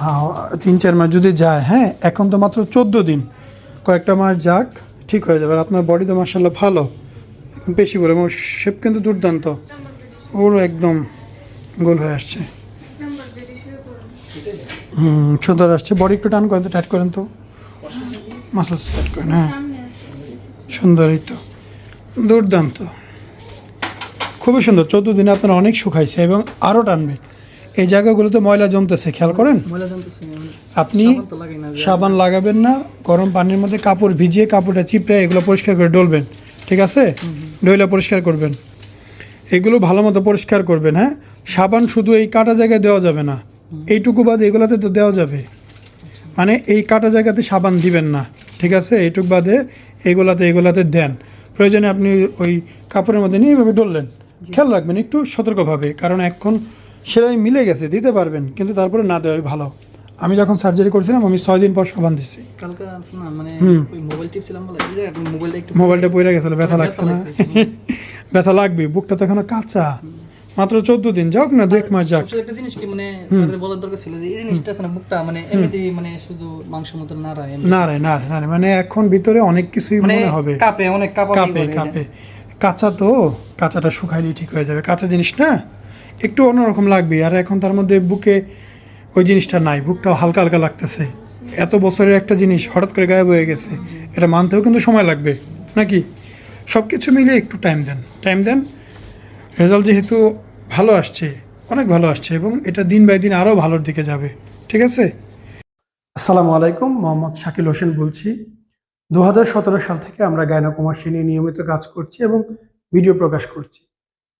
হ্যাঁ তিন, চার মাস যদি যায় হ্যাঁ এখন তো মাত্র চোদ্দ দিন। কয়েকটা মাস যাক, ঠিক হয়ে যাবে। আর আপনার বডি তো মার্শাল্লাহ ভালো। বেশি করে এবং শেপ কিন্তু দুর্দান্ত। ওরও একদম গোল হয়ে আসছে। হুম, সুন্দর আসছে। বডি একটু টান করেন তো টাইট করেন তো। মাসাজ টাইট করেন হ্যাঁ। সুন্দর, এই তো। দুর্দান্ত। খুবই সুন্দর। চোদ্দ দিনে আপনার অনেক শুকাইছে এবং আরও টানবে। এই জায়গাগুলোতে ময়লা জমতেছে খেয়াল করেন? আপনি সাবান লাগাবেন না গরম পানির মধ্যে কাপড় ভিজিয়ে কাপড়টা চিপড়ে এগুলো পরিষ্কার করে ডলবেন ঠিক আছে? ডইলে পরিষ্কার করবেন। এগুলো ভালো মতো পরিষ্কার করবেন হ্যাঁ? সাবান শুধু এই কাটা জায়গায় দেওয়া যাবে না। এইটুকু বাদে এগুলাতে তো দেওয়া যাবে। মানে এই কাটা জায়গাতে সাবান দিবেন না ঠিক আছে? এইটুক বাদে এগুলাতে এগুলাতে দেন। প্রয়োজনে আপনি ওই কাপড়ের মধ্যে নিয়ে এভাবে ডললেন। খেয়াল রাখবেন একটু সতর্কভাবে কারণ এখন সেলাই মিলে গেছে দিতে পারবেন কিন্তু তারপরে না দেওয়াই ভালো। আমি যখন সার্জারি করছিলাম আমি ছয় দিন পর সাবান দিছি। মানে মোবাইলটা একটু পড়ে গেছিল ব্যথা লাগছে না? ব্যথা লাগবে বুকটা তো এখনও কাঁচা। মাত্র চোদ্দ দিন যাক না দু এক মাস যাক। একটা জিনিস কি মানে বলার দরকার ছিল যে এই জিনিসটা আছে না বুকটা মানে এমনিতেই মানে শুধু মাংস মতো না রায় না রে না রে না রে মানে এখন ভিতরে অনেক কিছুই মানে মনে হবে। কাপে অনেক কাপে কাপে। কাঁচা তো কাঁচাটা শুকাইলেই ঠিক হয়ে যাবে। কাঁচা জিনিস না? একটু অন্যরকম লাগবে। আর এখন তার মধ্যে বুকে ওই জিনিসটা নাই, বুকটাও হালকা হালকা লাগতেছে। এত বছরের একটা জিনিস হঠাৎ করে গায়েব হয়ে গেছে, এটা মানতেও কিন্তু সময় লাগবে, নাকি? সব কিছু মিলে একটু টাইম দেন। টাইম দেন রেজাল্ট যেহেতু ভালো আসছে, অনেক ভালো আসছে এবং এটা দিন বাই দিন আরও ভালোর দিকে যাবে, ঠিক আছে? আসসালামু আলাইকুম, মোহাম্মদ শাকিল হোসেন বলছি। দু হাজার সতেরো সাল থেকে আমরা গায়নাকুমাসী নিয়ে নিয়মিত কাজ করছি এবং ভিডিও প্রকাশ করছি।